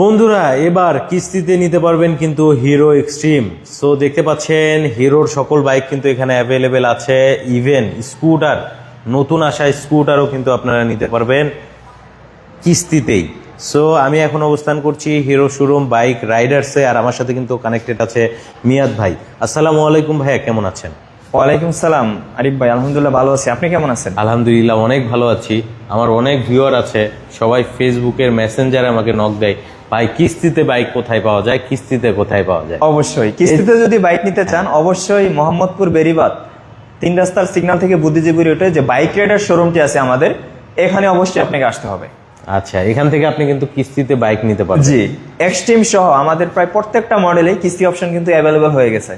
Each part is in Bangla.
বন্ধুরা এবার কিস্তিতে নিতে পারবেন কিন্তু হিরো এক্সট্রিম। সো দেখতে পাচ্ছেন হিরোর সকল বাইক কিন্তু এখানে অ্যাভেলেবেল আছে। ইভেন স্কুটার নতুন আসা স্কুটারও কিন্তু আপনারা নিতে পারবেন কিস্তিতেই। সো আমি এখন অবস্থান করছি হিরো শোরুম বাইক রাইডার্সে আর আমার সাথে কিন্তু কানেক্টেড আছে মিয়াদ ভাই। আসসালামু আলাইকুম ভাইয়া কেমন আছেন? ওয়ালাইকুম সালাম আরিফ ভাই আলহামদুলিল্লাহ ভালো আছি। আপনি কেমন আছেন? আলহামদুলিল্লাহ অনেক ভালো আছি। আমার অনেক ভিউয়ার আছে সবাই ফেসবুকের মেসেঞ্জারে আমাকে নক দেয়। ভাই কিস্তিতে বাইক কোথায় পাওয়া যায়? কিস্তিতে কোথায় পাওয়া যায়? অবশ্যই। কিস্তিতে যদি বাইক নিতে চান অবশ্যই মোহাম্মদপুর বেরিবাদ তিন রাস্তার সিগন্যাল থেকে বুদ্ধিজীবী রোডে যে বাইক রাইডার শোরুমটি আছে আমাদের এখানে অবশ্যই আপনাকে আসতে হবে। আচ্ছা এখান থেকে আপনি কিন্তু কিস্তিতে বাইক নিতে পারবেন। জি এক্সট্রিম সহ আমাদের প্রায় প্রত্যেকটা মডেলে কিস্তি অপশন কিন্তু অ্যাভেলেবল হয়ে গেছে।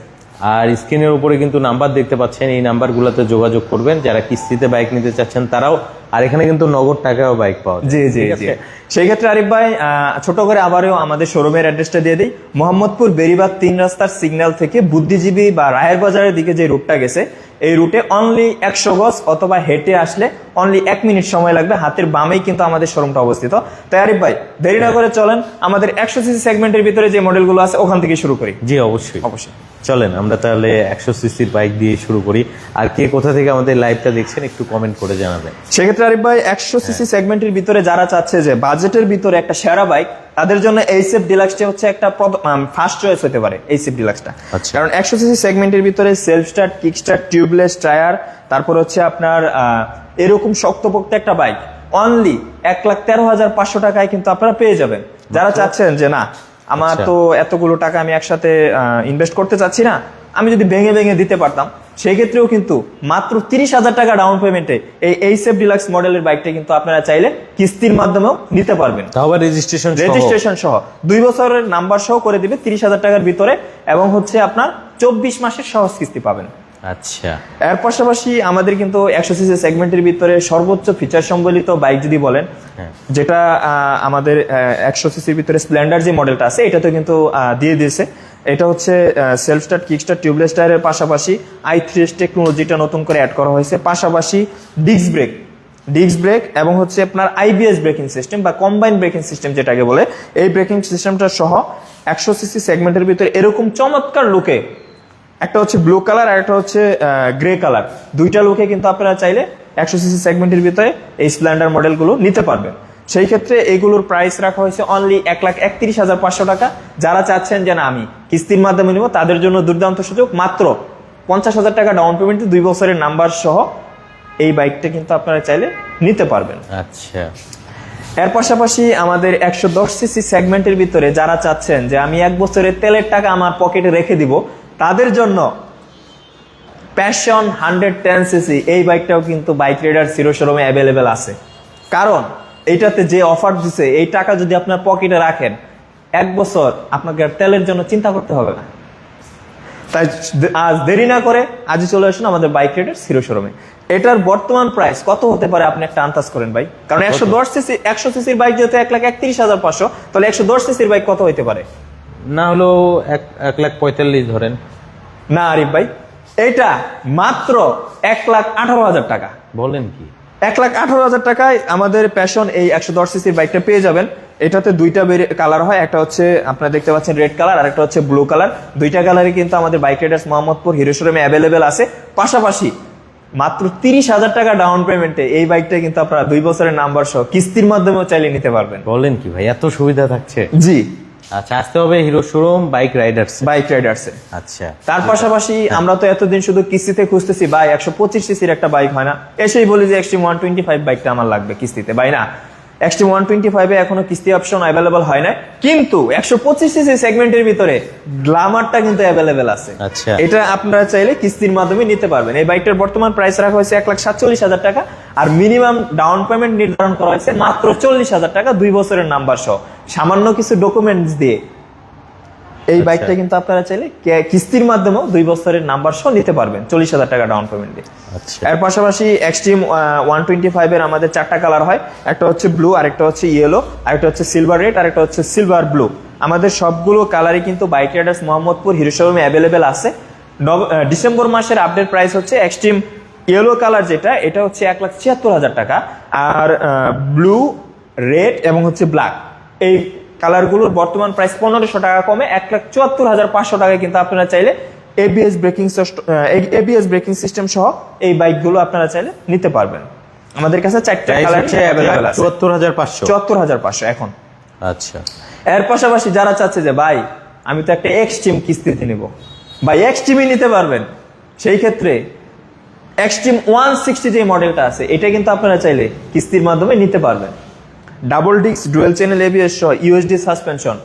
আর স্ক্রিনের উপরে কিন্তু নাম্বার দেখতে পাচ্ছেন এই নাম্বারগুলোতে যোগাযোগ করবেন। যারা কিস্তিতে বাইক নিতে চাচ্ছেন তারাও আর এখানে কিন্তু নগদ টাকাও বাইক পাওয়া যায়। জি জি জি। সেই ক্ষেত্রে আরিফ ভাই ছোট করে আবারও আমাদের শোরুমের অ্যাড্রেসটা দিয়ে দিই। মোহাম্মদপুর বেরিবাগ তিন রাস্তার সিগন্যাল থেকে বুদ্ধিজীবী বা রায়ের বাজারের দিকে যে রুটটা গেছে এই রুটে অনলি একশো গজ অথবা হেঁটে আসলে অনলি এক মিনিট সময় লাগবে হাতের বামেই কিন্তু আমাদের শোরুমটা অবস্থিত। তাই আরিফ ভাই দেরি না করে চলেন আমাদের একশো সিসি সেগমেন্টের ভিতরে যে মডেলগুলো আছে ওখান থেকে শুরু করি। জি অবশ্যই। অবশ্যই। চলেন আমরা তাহলে একশো সিসির বাইক দিয়ে শুরু করি। আর কে কোথা থেকে আমাদের লাইভটা দেখছেন একটু কমেন্ট করে জানাবেন। সেক্ষেত্রে আরিফ ভাই একশো সিসি সেগমেন্টের ভিতরে যারা চাচ্ছে যে বাজেটের ভিতরে একটা সেরা বাইক তাদের জন্য এইসএফ ডিলাক্সটা হচ্ছে একটা ফার্স্ট চয়েস হতে পারে এইসএফ ডিলাক্সটা আচ্ছা। কারণ একশো সিসি সেগমেন্টের ভিতরে self start kick start tubeless tyre তারপর হচ্ছে আপনার এরকম শক্তপোক্ত একটা বাইক অনলি এক লাখ তেরো হাজার পাঁচশো টাকায় কিন্তু আপনারা পেয়ে যাবেন। যারা চাচ্ছেন যে না আমার আচ্ছা। তো এতগুলো টাকা আমি একসাথে ইনভেস্ট করতে চাচ্ছি না আমি যদি ভেঙে ভেঙে দিতে পারতাম সেই ক্ষেত্রেও কিন্তু মাত্র তিরিশ হাজার টাকা ডাউন পেমেন্টে এই এইসএফ ডিলাক্স মডেলের বাইকটা কিন্তু আপনারা চাইলে কিস্তির মাধ্যমেও নিতে পারবেন। আবার রেজিস্ট্রেশন রেজিস্ট্রেশন সহ। দুই বছরের নাম্বার সহ করে দিবে তিরিশ হাজার টাকার ভিতরে এবং হচ্ছে আপনার চব্বিশ মাসের সহজ কিস্তি পাবেন। আচ্ছা। এর পাশাপাশি আমাদের কিন্তু একশো সিসি সেগমেন্টের ভিতরে সর্বোচ্চ ফিচার সম্বলিত বাইক যদি বলেন হ্যাঁ। যেটা আমাদের একশো সিসির ভিতরে স্প্লেন্ডার যে মডেলটা আছে এটা তো কিন্তু দিয়ে দিয়েছে। এটা হচ্ছে self start kick start tubeless টায়ারের পাশাপাশি আই থ্রি এস টেকনোলজিটা নতুন করে অ্যাড করা হয়েছে। পাশাপাশি ডিস্ক ব্রেক ডিস্ক ব্রেক এবং হচ্ছে আপনার আইবিএস ব্রেকিং সিস্টেম বা কম্বাইন ব্রেকিং সিস্টেম যেটাকে বলে এই ব্রেকিং সিস্টেমটা সহ একশো সিসি সেগমেন্টের ভিতরে এরকম চমৎকার লুকে একটা হচ্ছে ব্লু কালার আর একটা হচ্ছে গ্রে কালার দুইটা লুকে কিন্তু আপনারা চাইলে একশো সিসি সেগমেন্টের ভিতরে এই স্প্লেন্ডার মডেলগুলো নিতে পারবেন। সেই ক্ষেত্রে এগুলোর প্রাইস রাখা হয়েছে অনলি এক লাখ একত্রিশ হাজার পাঁচশো টাকা। যারা চাচ্ছেন যে না আমি কিস্তির মাধ্যমে নিব তাদের জন্য দুর্দান্ত সুযোগ। মাত্র পঞ্চাশ হাজার টাকা ডাউন পেমেন্টে দুই বছরের নাম্বার সহ এই বাইকটা কিন্তু আপনারা চাইলে নিতে পারবেন। আচ্ছা। এর পাশাপাশি আমাদের একশো দশ সিসি সেগমেন্টের ভিতরে যারা চাচ্ছেন যে আমি এক বছরের তেলের টাকা আমার পকেটে রেখে দিব তাদের জন্য প্যাশন হান্ড্রেড টেন সিসি এই বাইকটাও কিন্তু বাইক রাইডার জিরো শোরুমে অ্যাভেলেবেল আছে। কারণ এইটাতে যে অফার দিছে এই টাকা যদি আপনার পকেটে রাখেন এক বছর আপনাকে আর তেলের জন্য চিন্তা করতে হবে না। তাই আজ দেরি না করে আজই চলে আসুন আমাদের বাইক রাইডার হিরো শোরুমে এটার বর্তমান প্রাইস কত হতে পারে আপনি একটা আন্দাজ করেন ভাই? কারণ একশো দশ সিসি একশো সিসির বাইক যেহেতু এক লাখ একত্রিশ হাজার পাঁচশো তাহলে একশো দশ সিসির বাইক কত হতে পারে? না হলো এক এক লাখ পঁয়তাল্লিশ ধরেন। না আরিফ ভাই এটা মাত্র এক লাখ আঠারো হাজার টাকা। বলেন কি? এক লাখ আঠারো হাজার টাকায় আমাদের প্যাশন এই একশো দশ সিসির বাইকটা পেয়ে যাবেন। এটাতে দুইটা কালার হয় একটা হচ্ছে আপনারা দেখতে পাচ্ছেন রেড কালার আর একটা হচ্ছে ব্লু কালার দুইটা কালারে কিন্তু আমাদের বাইক রাইডার্স মোহাম্মদপুর হিরো শোরুমে অ্যাভেলেবেল আছে। পাশাপাশি মাত্র তিরিশ হাজার টাকা ডাউন পেমেন্টে এই বাইকটা কিন্তু আপনারা দুই বছরের নাম্বার সহ কিস্তির মাধ্যমেও চাইলে নিতে পারবেন। বলেন কি ভাই এত সুবিধা থাকছে? জি। আচ্ছা আসতে হবে Hero showroom bike riders. Bike রাইডার্সে। আচ্ছা। তার পাশাপাশি আমরা তো এতদিন শুধু কিস্তিতে খুঁজতেছি ভাই একশো পঁচিশ সিসির একটা বাইক হয় না? এসেই বলি যে এক্সট্রিম ওয়ান টোয়েন্টি ফাইভ বাইকটা আমার লাগবে কিস্তিতে ভাই না? এক্সট্রিম ওয়ান টোয়েন্টি ফাইভে এখনও কিস্তি অপশন অ্যাভেলেবল হয় না কিন্তু একশো পঁচিশ সিসি সেগমেন্টের ভিতরে গ্লামারটা কিন্তু অ্যাভেলেবেল আছে। আচ্ছা। এটা আপনারা চাইলে কিস্তির মাধ্যমে নিতে পারবেন। এই বাইকটার বর্তমান প্রাইস রাখা হয়েছে এক লাখ সাতচল্লিশ হাজার টাকা আর মিনিমাম ডাউন পেমেন্ট নির্ধারণ করা হয়েছে মাত্র চল্লিশ হাজার টাকা দুই বছরের নাম্বার সহ। সামান্য কিছু ডকুমেন্টস দিয়ে এই আচ্ছা। বাইকটা কিন্তু আপনারা চাইলে কিস্তির মাধ্যমেও দুই বছরের নাম্বার সহ নিতে পারবেন। চল্লিশ হাজার টাকা ডাউন পেমেন্ট দিয়ে। আচ্ছা। এর পাশাপাশি এক্সট্রিম ওয়ান টোয়েন্টি ফাইভের আমাদের চারটা কালার হয়। একটা হচ্ছে ব্লু আরেকটা হচ্ছে ইয়েলো আরেকটা হচ্ছে সিলভার রেড আরেকটা হচ্ছে সিলভার ব্লু আমাদের সবগুলো কালারই কিন্তু বাইক রাইডার্স মোহাম্মদপুর হিরো শোরুমে অ্যাভেলেবেল আছে। ডিসেম্বর মাসের আপডেট প্রাইস হচ্ছে এক্সট্রিম ইয়েলো কালার যেটা এটা হচ্ছে এক লাখ ছিয়াত্তর হাজার টাকা। আর ব্লু রেড এবং হচ্ছে ব্ল্যাক এই কালারগুলোর বর্তমান প্রাইস পনেরোশো টাকা কমে এক লাখ চুয়াত্তর হাজার পাঁচশো টাকায় কিন্তু আপনারা চাইলে ABS braking ABS braking system সহ এই বাইকগুলো আপনারা চাইলে নিতে পারবেন। আমাদের কাছে চারটা কালার আছে। চুয়াত্তর হাজার পাঁচশো। চুয়াত্তর হাজার পাঁচশো এখন। আচ্ছা। এর পাশাপাশি যারা চাচ্ছে যে ভাই আমি তো একটা এক্সট্রিম কিস্তিতে নিব। ভাই এক্সট্রিমই নিতে পারবেন। সেই ক্ষেত্রে এক্সট্রিম ওয়ান সিক্সটি যে মডেলটা আছে এটা কিন্তু আপনারা চাইলে কিস্তির মাধ্যমে নিতে পারবেন। Double disc, dual channel ABS সহ ইউএসডি সাসপেনশন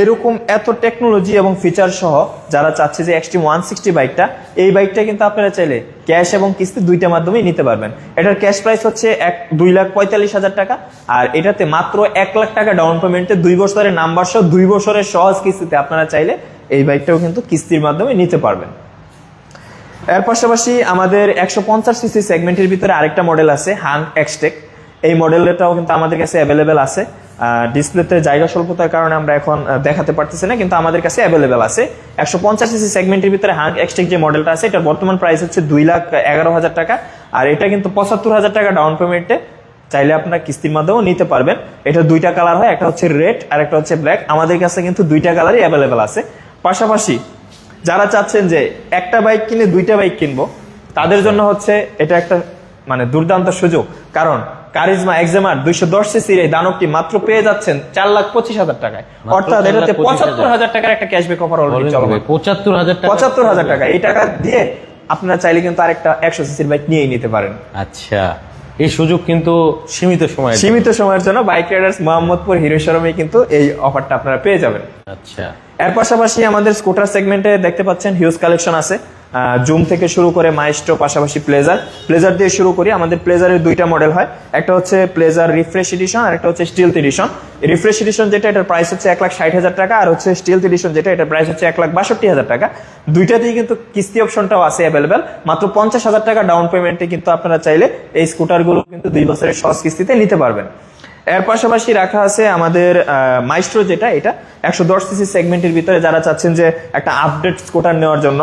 এরকম এত টেকনোলজি এবং ফিচার সহ যারা চাচ্ছে যে এক্সট্রিম ওয়ান সিক্সটি বাইকটা এই বাইকটা কিন্তু আপনারা চাইলে ক্যাশ এবং কিস্তি দুইটা মাধ্যমেই নিতে পারবেন। এটার ক্যাশ প্রাইস হচ্ছে এক, দুই লাখ পঁয়তাল্লিশ হাজার টাকা, আর এটাতে মাত্র এক লাখ টাকা ডাউন পেমেন্টে দুই বছরের নাম্বার সহ, দুই বছরের সহজ কিস্তিতে আপনারা চাইলে এই বাইকটাও কিন্তু কিস্তির মাধ্যমে নিতে পারবেন। এর পাশাপাশি আমাদের একশো পঞ্চাশ সিসি সেগমেন্টের ভিতরে আরেকটা মডেল আছে হাং এক্সটেক এই মডেলটাও কিন্তু আমাদের কাছে অ্যাভেলেবেল আছে। ডিসপ্লেতে জায়গা স্বল্পতার কারণে আমরা এখন দেখাতে পারতেছি না, কিন্তু আমাদের কাছে অ্যাভেলেবেল আছে। একশো পঞ্চাশ সিসি সেগমেন্টের ভিতরে হাং এক্সটেক যে মডেলটা আছে এটার বর্তমান প্রাইস হচ্ছে দুই লাখ এগারো হাজার টাকা। আর এটা কিন্তু পঁচাত্তর হাজার টাকা ডাউন পেমেন্টে চাইলে আপনার কিস্তির মাধ্যমেও নিতে পারবেন। এটা দুইটা কালার হয়, একটা হচ্ছে রেড আর একটা হচ্ছে ব্ল্যাক আমাদের কাছে কিন্তু দুইটা কালারই অ্যাভেলেবেল আছে। পাশাপাশি যারা চাচ্ছেন যে একটা বাইক কিনে দুইটা বাইক কিনবো, তাদের জন্য হচ্ছে এটা একটা মানে দুর্দান্ত সুযোগ। কারণ কারিজমা এক্সেমার দুইশো দশ সিসির এই দানবটি মাত্র পেয়ে যাচ্ছেন চার লাখ পঁচিশ হাজার টাকায়। অর্থাৎ 4 লাখ এটাতে পঁচাত্তর হাজার টাকার একটা ক্যাশব্যাক অফার অলরেডি চলমান। পঁচাত্তর হাজার পঁচাত্তর হাজার টাকা। এই টাকা দিয়ে আপনারা চাইলে কিন্তু আরেকটা একশো সিসির বাইক নিয়েই নিতে পারেন। আচ্ছা এই সুযোগ কিন্তু সীমিত সময় সীমিত সময়ের জন্য বাইক রাইডার্স মোহাম্মদপুর হিরো শোরুমে কিন্তু এই অফারটা আপনারা পেয়ে যাবেন। আচ্ছা। এর পাশাপাশি আমাদের স্কুটার সেগমেন্টে দেখতে পাচ্ছেন হিউজ কালেকশন আছে। জুম থেকে শুরু করে মাইস্ট্রো পাশাপাশি প্লেজার প্লেজার দিয়ে শুরু করি, আমাদের প্লেজারের দুইটা মডেল হয়। একটা হচ্ছে প্লেজার রিফ্রেশ এডিশন আর একটা হচ্ছে স্টিল এডিশন রিফ্রেশ এডিশন যেটা, এটার প্রাইস হচ্ছে এক লাখ ষাট হাজার টাকা আর হচ্ছে স্টিল এডিশন যেটা, এটার প্রাইস হচ্ছে এক লাখ বাষট্টি হাজার টাকা। দুইটাতেই কিন্তু কিস্তি অপশনটাও আছে অ্যাভেলেবেল মাত্র পঞ্চাশ হাজার টাকা ডাউন পেমেন্টে কিন্তু আপনারা চাইলে এই স্কুটারগুলো কিন্তু দুই বছরের সহজ কিস্তিতে নিতে পারবেন। এর পাশাপাশি রাখা আছে আমাদের মাইস্ট্রো যেটা, এটা একশো দশ সিসি সেগমেন্টের ভিতরে যারা চাচ্ছেন যে একটা আপডেট স্কুটার নেওয়ার জন্য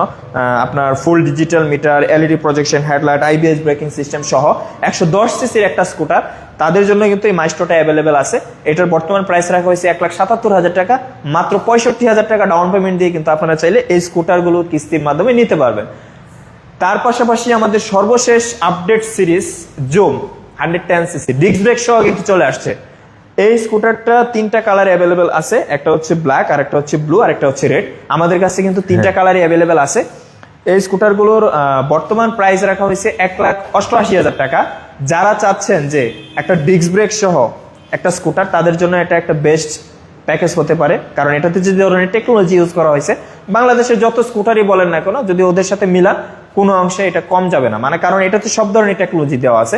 আপনার full digital meter LED projection headlight IBS braking system সহ একশো দশ সিসির একটা স্কুটার তাদের জন্য কিন্তু এই মাইস্ট্রোটা অ্যাভেলেবেল আছে। এটার বর্তমান প্রাইস রাখা হয়েছে এক লাখ সাতাত্তর হাজার টাকা। মাত্র পঁয়ষট্টি হাজার টাকা ডাউন পেমেন্ট দিয়ে কিন্তু আপনারা চাইলে এই স্কুটারগুলো কিস্তির মাধ্যমে নিতে পারবেন। তার পাশাপাশি আমাদের সর্বশেষ update series Zoom hundred ten CC. Disc brake সহ কিন্তু চলে আসছে। এই স্কুটারটা তিনটা কালার অ্যাভেলেবেল আছে। একটা হচ্ছে ব্ল্যাক আর একটা হচ্ছে ব্লু আর একটা হচ্ছে রেড আমাদের কাছে কিন্তু তিনটা কালারই অ্যাভেলেবেল আছে। এই স্কুটারগুলোর বর্তমান প্রাইস রাখা হয়েছে এক লাখ অষ্টআশি হাজার টাকা। যারা চাচ্ছেন যে একটা ডিস্ক ব্রেক সহ একটা স্কুটার তাদের জন্য এটা একটা বেস্ট প্যাকেজ হতে পারে। কারণ এটাতে যে ধরনের টেকনোলজি ইউজ করা হয়েছে বাংলাদেশের যত স্কুটারই বলেন না কেন যদি ওদের সাথে মিলান কোনো অংশে এটা কম যাবে না। মানে কারণ এটাতে সব ধরনের টেকনোলজি দেওয়া আছে।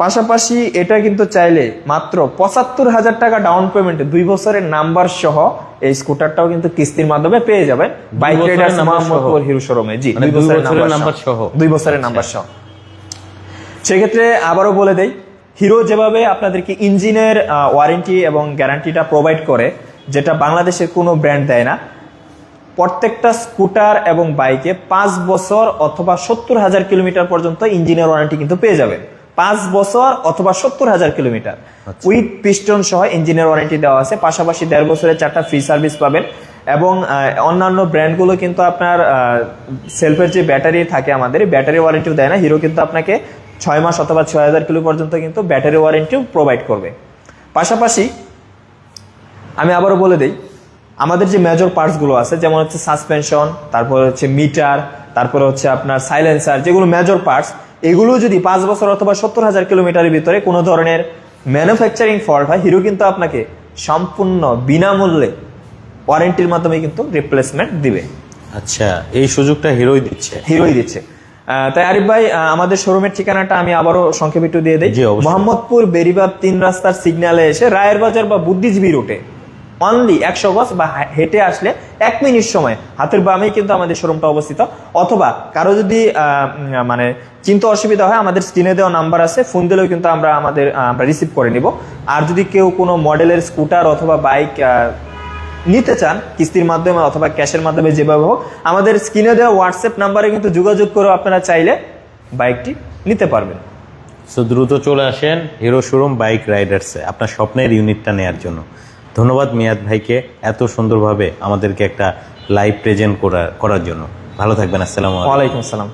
পাশাপাশি এটা কিন্তু চাইলে মাত্র পঁচাত্তর হাজার টাকা ডাউন পেমেন্টে দুই বছরের নাম্বার সহ এই স্কুটারটাও কিন্তু কিস্তির মাধ্যমে পেয়ে যাবেন। বাইক রাইডার্স মোহাম্মদপুর হিরো শোরুমে জি মানে দুই বছরের নাম্বার সহ। সহ? দুই বছরের নাম্বার সহ। সেক্ষেত্রে আবারও বলে দেই হিরো যেভাবে আপনাদেরকে ইঞ্জিনের ওয়ারেন্টি এবং গ্যারান্টিটা প্রোভাইড করে যেটা বাংলাদেশের কোনো ব্র্যান্ড দেয় না প্রত্যেকটা স্কুটার এবং বাইকে পাঁচ বছর অথবা সত্তর হাজার কিলোমিটার পর্যন্ত ইঞ্জিনের ওয়ারেন্টি কিন্তু পেয়ে যাবেন। পাঁচ বছর অথবা সত্তর হাজার কিলোমিটার। উইথ পিস্টন সহ ইঞ্জিনের ওয়ারেন্টি দেওয়া আছে। পাশাপাশি দেড় বছরের চারটা ফ্রি সার্ভিস পাবেন এবং অন্যান্য ব্র্যান্ডগুলো কিন্তু আপনার সেলফের যে ব্যাটারি থাকে আমাদের ব্যাটারি ওয়ারেন্টিও দেয় না। হিরো কিন্তু আপনাকে ছয় মাস অথবা ছয় হাজার কিলো পর্যন্ত কিন্তু ব্যাটারি ওয়ারেন্টিও প্রোভাইড করবে। পাশাপাশি আমি আবারও বলে দিই আমাদের যে মেজর পার্টসগুলো আছে যেমন হচ্ছে সাসপেনশন তারপর হচ্ছে মিটার তারপরে হচ্ছে আপনার সাইলেন্সার যেগুলো মেজর পার্টস এগুলো যদি পাঁচ বছর অথবা সত্তর হাজার কিলোমিটারের ভিতরে কোনো ধরনের ম্যানুফ্যাকচারিং ফল্ট হয় হিরো কিন্তু আপনাকে সম্পূর্ণ বিনামূল্যে ওয়ারেন্টির মাধ্যমে কিন্তু রিপ্লেসমেন্ট দিবে। আচ্ছা এই সুযোগটা হিরোই দিচ্ছে। হিরোই দিচ্ছে। তাই আরিফ ভাই আমাদের শোরুমের ঠিকানাটা আমি আবারও সংক্ষেপে একটু দিয়ে দিই। মোহাম্মদপুর বেরিবাদ তিন রাস্তার সিগন্যালে এসে রায়ের বাজার বা বুদ্ধিজীবী রুটে অনলি একশো গজ বা হেঁটে আসলে এক মিনিট সময়। হাতের বামেই কিন্তু আমাদের শোরুমটা অবস্থিত। অথবা কারও যদি মানে চিন্তা অসুবিধা হয়, আমাদের স্ক্রিনে দেওয়া নাম্বার আছে ফোন দিলেও কিন্তু আমরা আমাদের আমরা রিসিভ করে নিব। আর যদি কেউ কোনো মডেলের স্কুটার অথবা বাইক নিতে চান, কিস্তির মাধ্যমে অথবা ক্যাশের মাধ্যমে যেভাবে হোক, আমাদের স্ক্রিনে দেওয়া হোয়াটসঅ্যাপ নাম্বারে কিন্তু যোগাযোগ করে আপনারা চাইলে বাইকটি নিতে পারবেন। সো দ্রুত চলে আসেন হিরো শোরুম বাইক রাইডার্সে আপনার স্বপ্নের ইউনিটটা নেয়ার জন্য। ধন্যবাদ মিয়াদ ভাইকে এত সুন্দরভাবে আমাদেরকে একটা লাইভ প্রেজেন্ট করার করার জন্য। ভালো থাকবেন, আসসালামু আলাইকুম। আসসালাম।